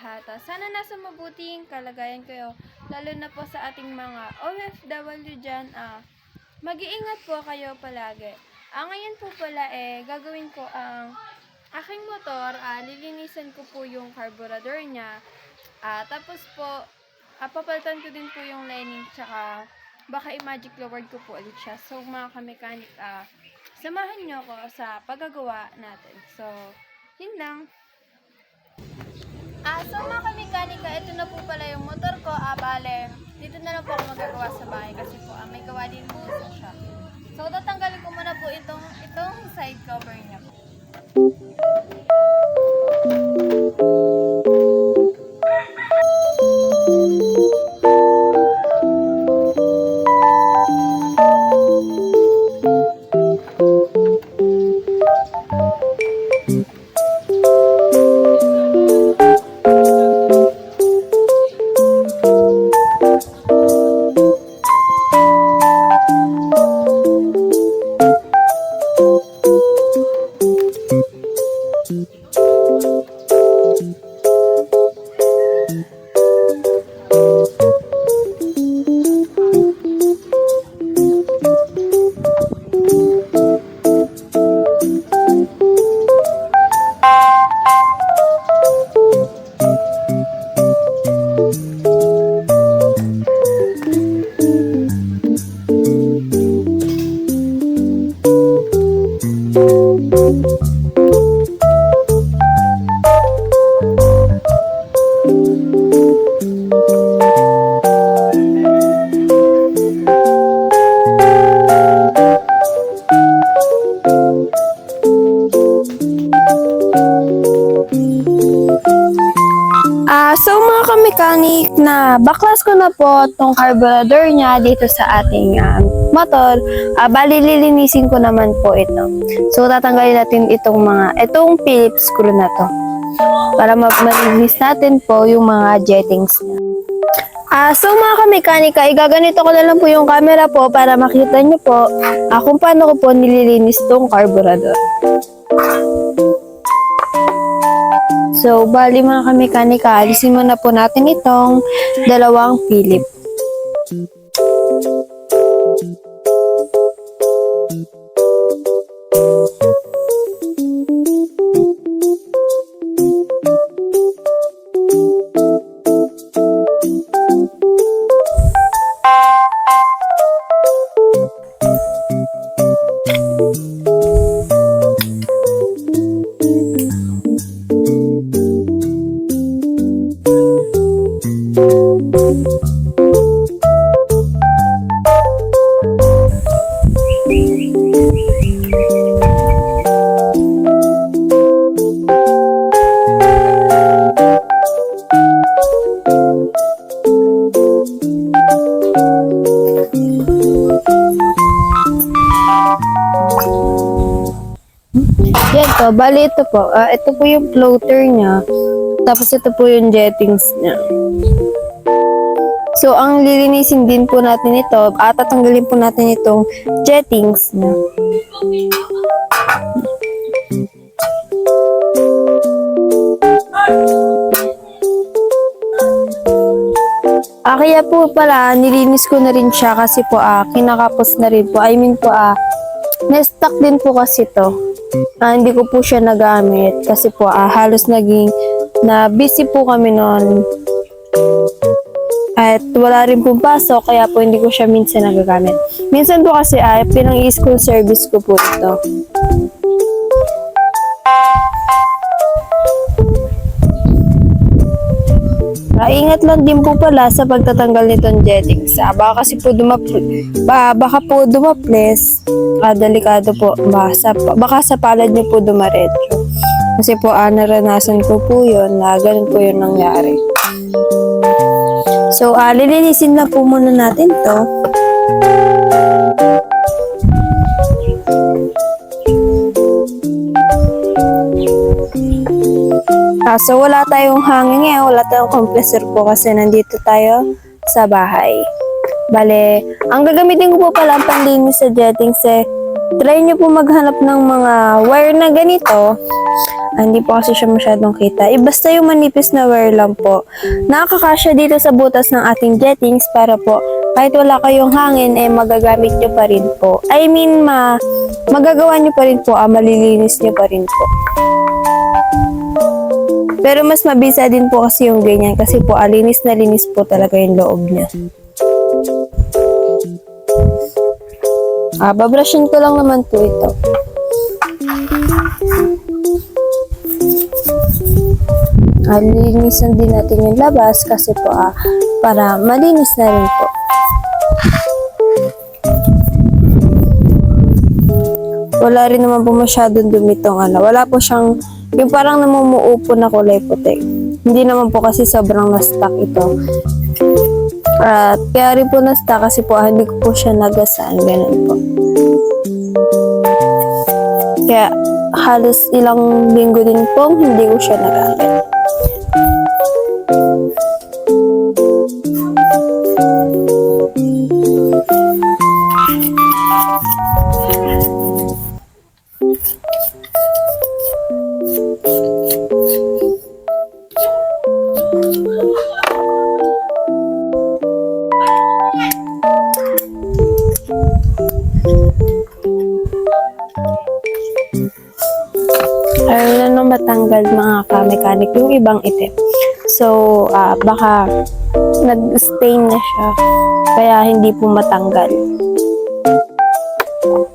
lahat. Ah, Sana nasa mabuting kalagayan kayo, lalo na po sa ating mga OFW dyan. Ah, mag-iingat po kayo palagi. Ah, ngayon po pala eh, gagawin ko ang aking motor, ah, lilinisan ko po yung carburetor niya. Ah, tapos po, ah, papalitan ko din po yung lining, tsaka baka i-magic lowered ko po ulit siya. So, mga kamekanik, ah, samahan nyo ako sa paggagawa natin. So, yun lang. Ah, so mga kamekanika, ito na po pala yung motor ko. Ah, bale, dito na lang po ako magagawa sa bahay kasi po ah, may gawa din po sa shop. So, tatanggalin ko muna po itong, itong side cover niya po. Baklas ko na po tong carburetor niya dito sa ating um, motor. Ah, bali lilinisin ko naman po ito. So tatanggalin natin itong mga itong Phillips screw na to. Para ma- malinis natin po yung mga jettings niya. Ah, so mga kamekanika, igaganito ko na lang po yung camera po para makita niyo po ah, kung paano ko po nililinis tong carburetor. So, bali mga kamekanika, alisin muna po natin itong dalawang Philip. Yan to, bali ito po. Ah, ito po yung floater niya. Tapos ito po yung jettings niya. So, ang lilinisin din po natin ito, at tatanggalin po natin itong jettings niya. Ah, kaya po pala, nilinis ko na rin siya kasi po, ah, kinakapos na rin po. I mean po, ah, na-stuck din po kasi to. Ah, hindi ko po siya nagamit kasi po, ah, halos naging na busy po kami noon. At wala rin po pasok, kaya po hindi ko siya minsan nagagamit. Minsan po kasi, ah, pinang school service ko po ito. Ah, ingat lang din po pala sa pagtatanggal nitong jettings. Ah, baka kasi po dumap ba, baka po dumaples. Ah, po. Baka sa, baka sa palad niyo po dumaretso. Kasi po ah, naranasan ko po yun na ganun po yun nangyari. So, ah, lilinisin na po muna natin to. Ah, so wala tayong hangin ngayon, wala tayong compressor po kasi nandito tayo sa bahay. Bale, ang gagamitin ko po pala ang panlinis sa jettings eh, try nyo po maghanap ng mga wire na ganito. Ah, hindi po kasi siya masyadong kita. Eh, basta yung manipis na wire lang po. Nakakasya dito sa butas ng ating jettings para po kahit wala kayong hangin, eh magagamit nyo pa rin po. I mean, ma magagawa nyo pa rin po, ah, malilinis nyo pa rin po. Pero mas mabisa din po kasi yung ganyan kasi po alinis na linis po talaga yung loob niya. Ah, babrushin ko lang naman po ito. Ah, linisan din natin yung labas kasi po ah, para malinis na rin po. Wala rin naman po masyadong dumitong ano. Wala po siyang, yung parang namumuo na kulay puti. Hindi naman po kasi sobrang na-stuck ito. At kaya rin po na-stuck kasi po ah, hindi ko po siya nagasaan. Ganun po. Kaya halos ilang linggo din po hindi ko siya nagamit. Ayaw na nung matanggal mga ka-mechanic yung ibang itim. So, ah, baka nag-stain na siya. Kaya hindi po matanggal. Uh,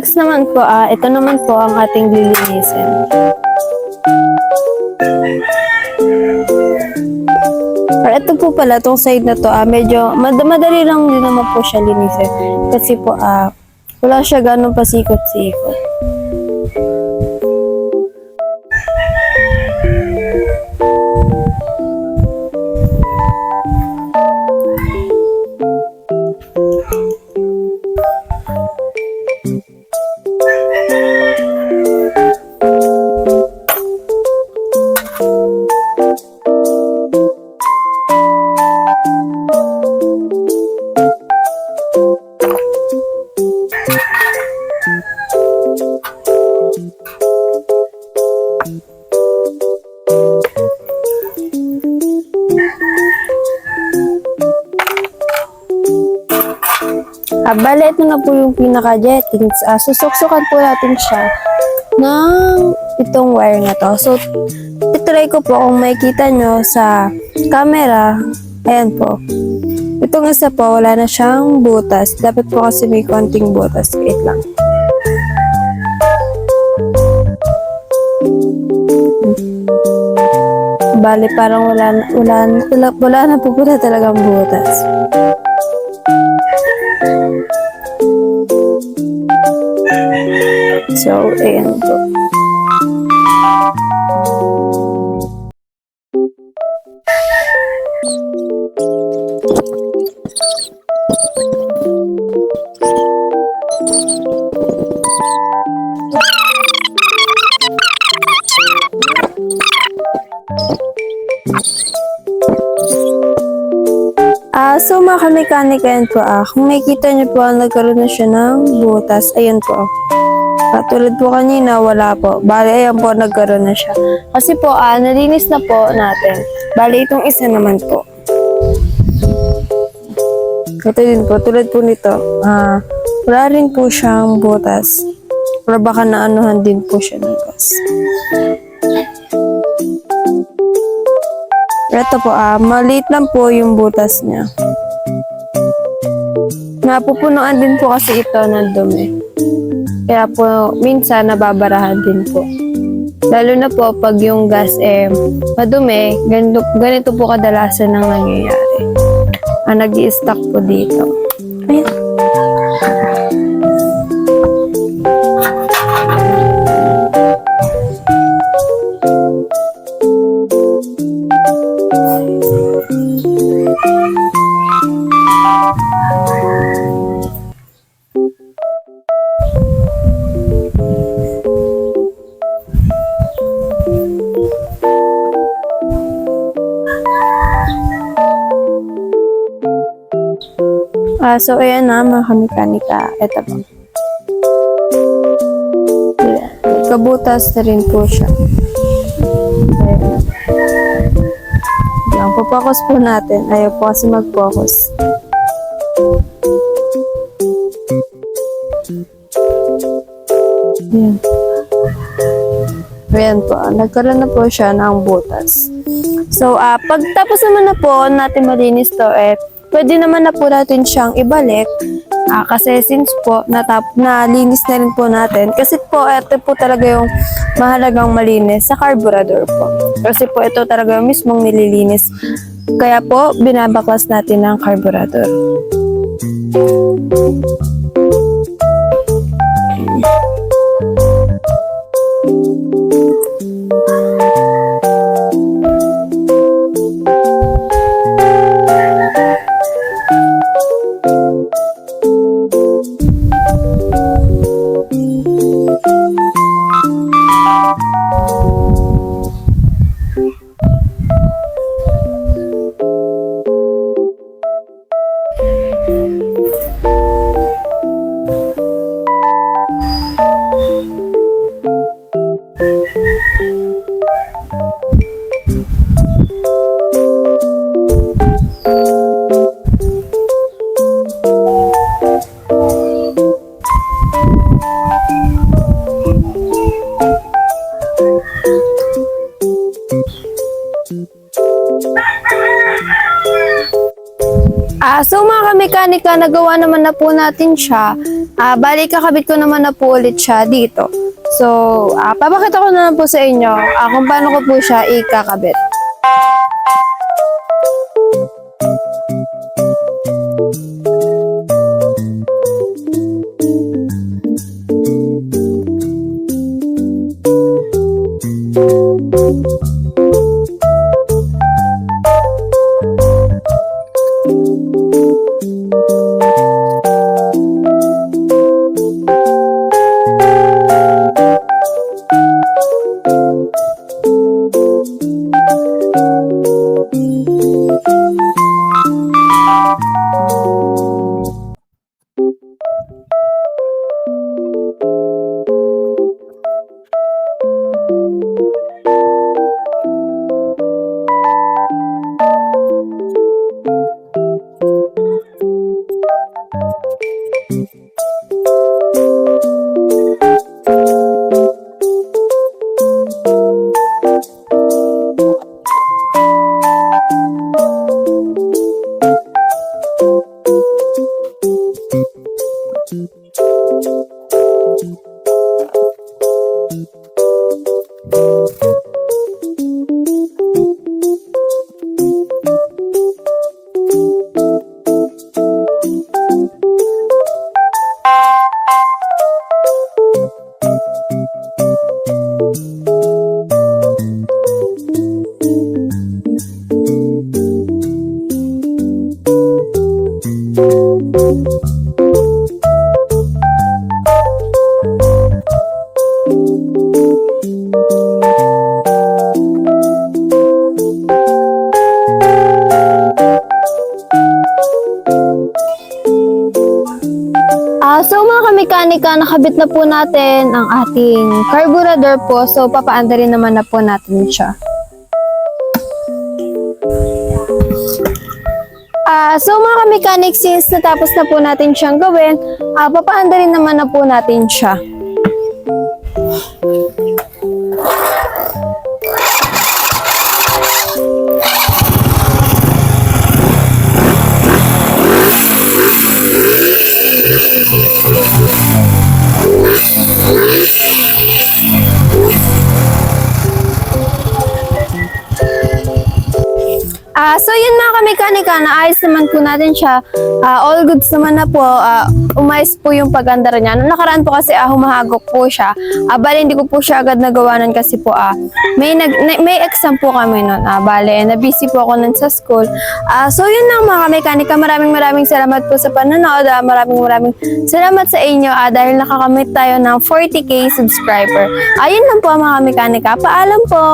next naman po, ah, ito naman po ang ating lilinisin. Or ito po pala, itong side na to, ah, medyo mad- madali lang din naman po siya linisin. Kasi po, ah, wala siya ganun pasikot-sikot. Bale, ito na po yung pinaka-jettings. Ah, susuksukan po natin siya ng itong wire na to. So, itry ko po kung makikita nyo sa camera. Ayan po. Itong isa po, wala na siyang butas. Dapat po kasi may konting butas. Wait lang. Bale, parang wala na, wala, na- wala, wala na po pala talagang butas. So, ayan po. Ah, so mga kamekanika yan po ah. Kung nakikita niyo po, nagkaroon na siya ng butas. Ayun po. Ah, tulad po kanina, wala po. Bali, ayan po, nagkaroon na siya. Kasi po, ah, nalinis na po natin. Bali, itong isa naman po. Ito din po, tulad po nito. Ah, wala rin po siyang butas. Pero baka naanuhan din po siya ng gas. Ito po, ah, maliit lang po yung butas niya. Napupunuan din po kasi ito ng dumi. Kaya po, minsan nababarahan din po. Lalo na po pag yung gas eh madumi, ganito, ganito po kadalasan ang nangyayari. Ah, nag stuck po dito. Ayan. Ah, so ayan na mga kamekanika. Ito po. Kabutas na rin po siya. Ayan. Lang, focus po natin. Ayaw po kasi mag-focus. Ayan. Ayan po. Nagkaroon na po siya ng butas. So, ah pagtapos naman na po natin malinis to, eh, pwede naman na po natin siyang ibalik. Ah, kasi since po, natap, nalinis na rin po natin. Kasi po, ito po talaga yung mahalagang malinis sa carburetor po. Kasi po, ito talaga yung mismong nililinis. Kaya po, binabaklas natin ng carburetor. Ah, so mga kamekanika, nagawa naman na po natin siya. Ah, bali kakabit ko naman na po ulit siya dito. So, ah, papakita ko na po sa inyo ah, kung paano ko po siya ikakabit. Kamekanika, nakabit na po natin ang ating carburetor po. So papaanda rin naman na po natin siya. Ah, so mga kamekanik, since natapos na po natin siyang gawin, ah, papaanda rin naman na po natin siya. So yun mga kamekanika, naayos naman po natin siya. Ah, all goods naman na po. Ah, umayos po yung paganda niya. Nung nakaraan po kasi ah, humahagok po siya. Ah, bale, hindi ko po siya agad nagawa nun kasi po ah, may, nag, na- may exam po kami nun. Ah, bale, na-busy po ako nun sa school. Ah, so yun lang mga kamekanika. Maraming maraming salamat po sa panonood. Ah, maraming maraming salamat sa inyo ah, dahil nakakamit tayo ng 40k subscriber. Ayun lang po mga kamekanika. Paalam po!